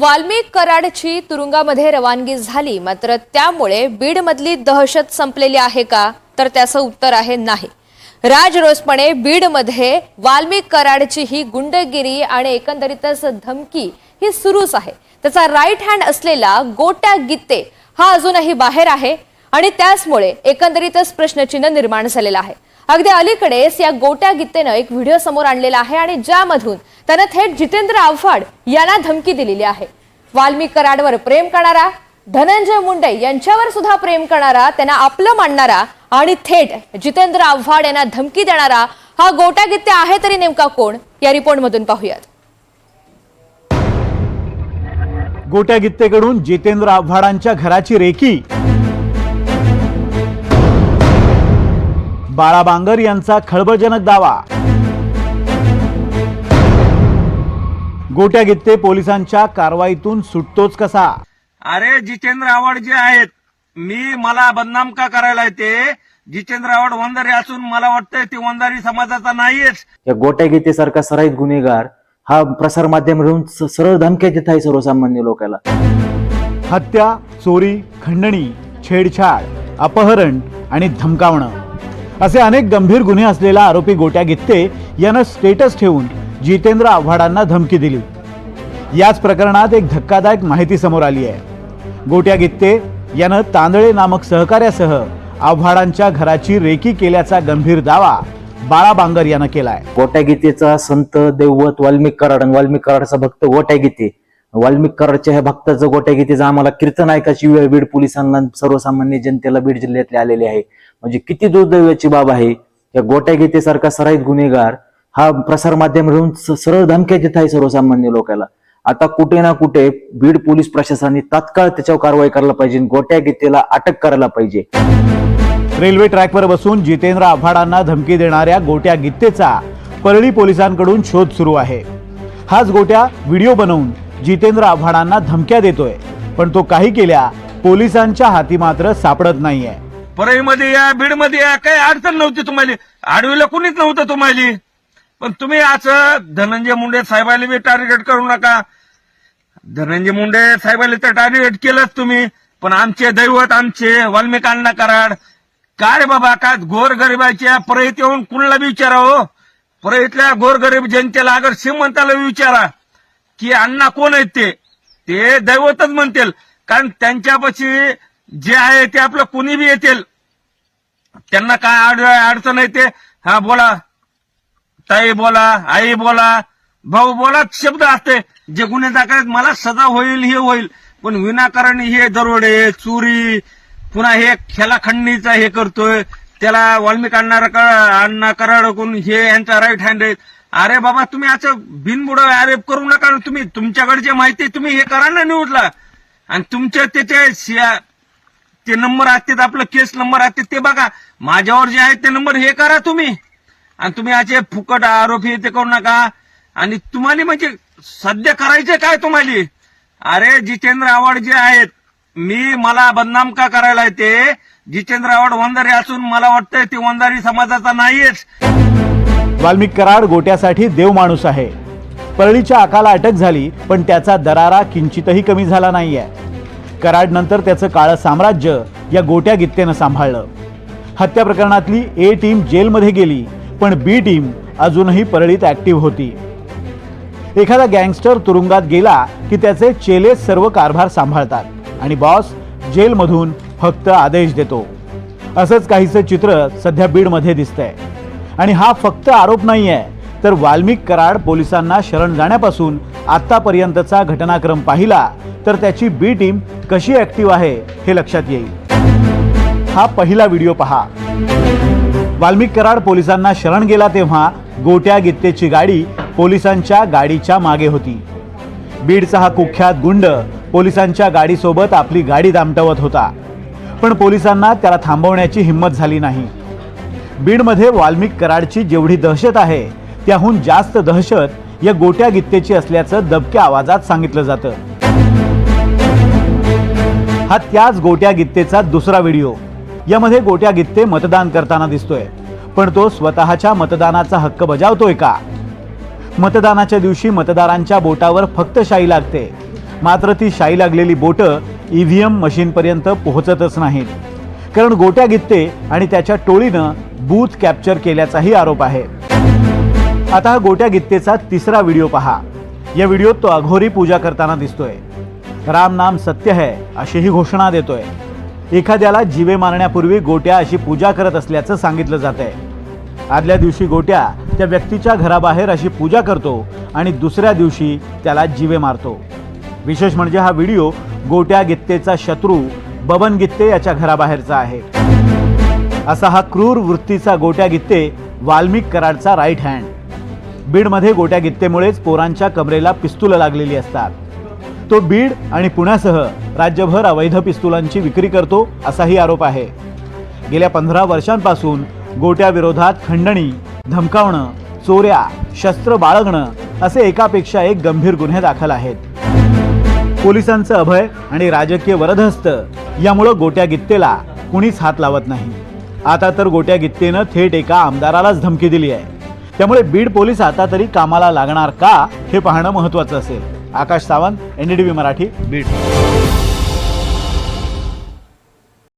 वाल्मिक कराडची तुरुंगामध्ये रवानगी झाली मात्र त्यामुळे बीडमधली दहशत संपलेली आहे का? तर त्याचं उत्तर आहे नाही. राजरोसपणे बीडमध्ये वाल्मिक कराडची ही गुंडगिरी आणि एकंदरीतच धमकी ही सुरूच आहे. त्याचा राईट हँड असलेला गोट्या गीते हा अजूनही बाहेर आहे आणि त्याचमुळे एकंदरीतच प्रश्नचिन्ह निर्माण झालेलं आहे. अगदी अलीकडेच या गोट्या गीतेनं एक व्हिडिओ समोर आणलेला आहे आणि ज्यामधून त्यानं थेट जितेंद्र आव्हाड यांना धमकी दिलेली आहे. वाल्मिक कराडवर प्रेम करणारा धनंजय मुंडे यांच्यावर सुद्धा प्रेम करणारा त्यांना आपलं मानणारा आणि थेट जितेंद्र आव्हाड यांना धमकी देणारा हा गोट्या गित्ते आहे तरी नेमका कोण? या रिपोर्टमधून पाहूयात. गोट्या गित्तेकडून जितेंद्र आव्हाडांच्या घराची रेकी बाळा बांगर यांचा खळबळजनक दावा. गोट्या गित्ते पोलिसांच्या कारवाईतून सुटतोच कसा? अरे जितेंद्र आव्हाड जे आहेत मी मला बदनाम का करायला येते? जितेंद्र आव्हाड वंजारी असून मला वाटतंय ते वंजारी समाजाचा नाहीच या गोट्या गीतेसारखा सराईत गुन्हेगार हा प्रसार माध्यमातून स- सरळ धमक्या देत आहे सर्वसामान्य लोकांना हत्या चोरी खंडणी छेडछाड अपहरण आणि धमकावणं. असे अनेक गंभीर गुन्हे असलेला आरोपी गोट्या गित्ते यानं स्टेटस ठेवून जितेंद्र आव्हाडांना धमकी दिली. याच प्रकरणात एक धक्कादायक माहिती समोर आली आहे. गोट्या गित्ते यानं तांदळे नामक सहकार्यासह आव्हाडांच्या घराची रेकी केल्याचा गंभीर दावा बाळा बांगर यानं केलाय. गोट्या गीतेचा संत दैवत वाल्मिक कराड आणि वाल्मिक कराडचा भक्त गोट्या गीते वाल्मिक कराडच्या ह्या भक्ताचं गोट्या गीतेचा आम्हाला कीर्तन ऐकायची वेळ बीड पोलिसांना सर्वसामान्य जनतेला बीड जिल्ह्यातले आलेले आहे. म्हणजे किती दुर्दैवाची बाब आहे. या गोट्या गीतेसारखा सराईत गुन्हेगार हा प्रसार माध्यमातून सरळ धमक्या देत आहे सर्वसामान्य लोकांना आता कुठे ना कुठे बीड पोलीस प्रशासनाने तात्काळ त्याच्यावर कारवाई करायला पाहिजे गोट्या गीतेला अटक करायला पाहिजे. रेल्वे ट्रॅकवर बसून जितेंद्र आव्हाडांना धमकी देणाऱ्या गोट्या गित्तेचा परळी पोलिसांकडून शोध सुरू आहे. हाच गोट्या व्हिडिओ बनवून जितेंद्र आव्हाडांना धमक्या देतोय. पण तो काही केल्या पोलिसांच्या हाती मात्र सापडत नाहीये. परळीमध्ये या बीडमध्ये या काही अडचण नव्हती तुम्हाला. आडवीला कुणीच नव्हतं तुम्हाला. पण तुम्ही असं धनंजय मुंडे साहेबाला बी टार्गेट करू नका. धनंजय मुंडे साहेबाला तर टार्गेट केलंच तुम्ही. पण आमचे दैवत आमचे वाल्मिकांना कराड काय रे बाबा काय गोरगरिबाच्या परळीत येऊन कुणाला विचारा हो परळीतल्या गोरगरीब जनतेला अगर श्रीमंताला विचारा. की अण्णा कोण आहेत ते? ते दैवतच म्हणतील. कारण त्यांच्यापाशी जे आहे ते आपलं कुणी बी येतील. त्यांना काय अडचण येते हा बोला. ताई बोला आई बोला भाऊ बोला शब्द असते. जे गुन्हे दाखल मला सजा होईल हे होईल. पण विनाकारण हे दरोडे चोरी पुन्हा हे खेलाखंडीचा हे करतोय. त्याला वाल्मिक अण्णा अण्णा कराडकून हे यांचा राईट हँड आहे. अरे बाबा तुम्ही असं बिनबुड आरोप करू नका तुम्ही तुमच्याकडे जे माहिती आहे तुम्ही हे करा ना न्यूजला. आणि तुमच्या त्याचे ते नंबर असतात आपलं केस नंबर असतात ते बघा. माझ्यावर जे आहे ते नंबर हे करा तुम्ही. आणि तुम्ही असे फुकट आरोप हे ते करू नका. आणि तुम्हाला म्हणजे सध्या करायचे काय तुम्हाला? अरे जितेंद्र आव्हाड जे आहेत मी मला बदनाम का करायला येते? जितेंद्र आव्हाड वंधारी असून मला वाटतंय ते वंधारी समाजाचा नाहीयेच. वाल्मिक कराड गोट्यासाठी देव माणूस आहे. परळीच्या आकाला अटक झाली पण त्याचा दरारा किंचितही कमी झाला नाहीये. कराड नंतर त्याचं काळं साम्राज्य या गोट्या गित्तेनं सांभाळलं. हत्या प्रकरणातली ए टीम जेलमध्ये गेली पण बी टीम अजूनही परळीत ऍक्टिव्ह होती. एखादा गँगस्टर तुरुंगात गेला की त्याचे चेले सर्व कारभार सांभाळतात आणि बॉस जेलमधून फक्त आदेश देतो. असंच काहीचं चित्र सध्या बीडमध्ये दिसतंय. आणि हा फक्त आरोप नाही आहे तर वाल्मिक कराड पोलिसांना शरण जाण्यापासून आतापर्यंतचा घटनाक्रम पाहिला तर त्याची बी टीम कशी ऍक्टिव्ह आहे हे लक्षात येईल. हा पहिला व्हिडिओ पहा. वाल्मिक कराड पोलिसांना शरण गेला तेव्हा गोट्या गित्तेची गाडी पोलिसांच्या गाडीच्या मागे होती. बीडचा हा कुख्यात गुंड पोलिसांच्या गाडीसोबत आपली गाडी दामटवत होता. पण पोलिसांना त्याला थांबवण्याची हिंमत झाली नाही. बीडमध्ये वाल्मिक कराडची जेवढी दहशत आहे त्याहून जास्त दहशत या गोट्या गित्तेची असल्याचं दबक्या आवाजात सांगितलं जातं. हा त्याच गोट्या गित्तेचा दुसरा व्हिडिओ. यामध्ये गोट्या गित्ते मतदान करताना दिसतोय. पण तो स्वतःच्या मतदानाचा हक्क बजावतोय का? मतदानाच्या दिवशी मतदारांच्या बोटावर फक्त शाई लागते. मात्र ती शाई लागलेली बोटं ईव्हीएम मशीनपर्यंत पोहोचतच नाहीत. कारण गोट्या गित्ते आणि त्याच्या टोळीनं बूथ कॅप्चर केल्याचाही आरोप आहे. आता हा गोट्या गित्तेचा तिसरा व्हिडिओ पहा. या व्हिडिओत तो अघोरी पूजा करताना दिसतोय. राम नाम सत्य है अशीही घोषणा देतोय. एखाद्याला जीवे मारण्यापूर्वी गोट्या अशी पूजा करत असल्याचं सांगितलं जात आहे आदल्या दिवशी गोट्या त्या व्यक्तीच्या घराबाहेर अशी पूजा करतो आणि दुसऱ्या दिवशी त्याला जीवे मारतो. विशेष म्हणजे हा व्हिडिओ गोट्या गित्तेचा शत्रू बबन गित्ते याच्या घराबाहेरचा आहे. असा हा क्रूर वृत्तीचा गोट्या गित्ते वाल्मिक कराडचा राईट हँड बीडमध्ये गोट्या गित्तेमुळेच पोरांच्या कमरेला पिस्तुलं लागलेली असतात. तो बीड आणि पुण्यासह राज्यभर अवैध पिस्तुलांची विक्री करतो असाही आरोप आहे. गेल्या पंधरा वर्षांपासून गोट्याविरोधात खंडणी धमकावणं चोऱ्या शस्त्र बाळगणं असे एकापेक्षा एक गंभीर गुन्हे दाखल आहेत. पोलिसांचं अभय आणि राजकीय वरदहस्त यामुळं गोट्या गित्तेला कुणीच हात लावत नाही. आता तर गोट्या गित्तेनं थेट एका आमदारालाच धमकी दिली आहे. त्यामुळे बीड पोलीस आता तरी कामाला लागणार का हे पाहणं महत्वाचं असेल. आकाश सावंत एनडीटीव्ही मराठी बीड.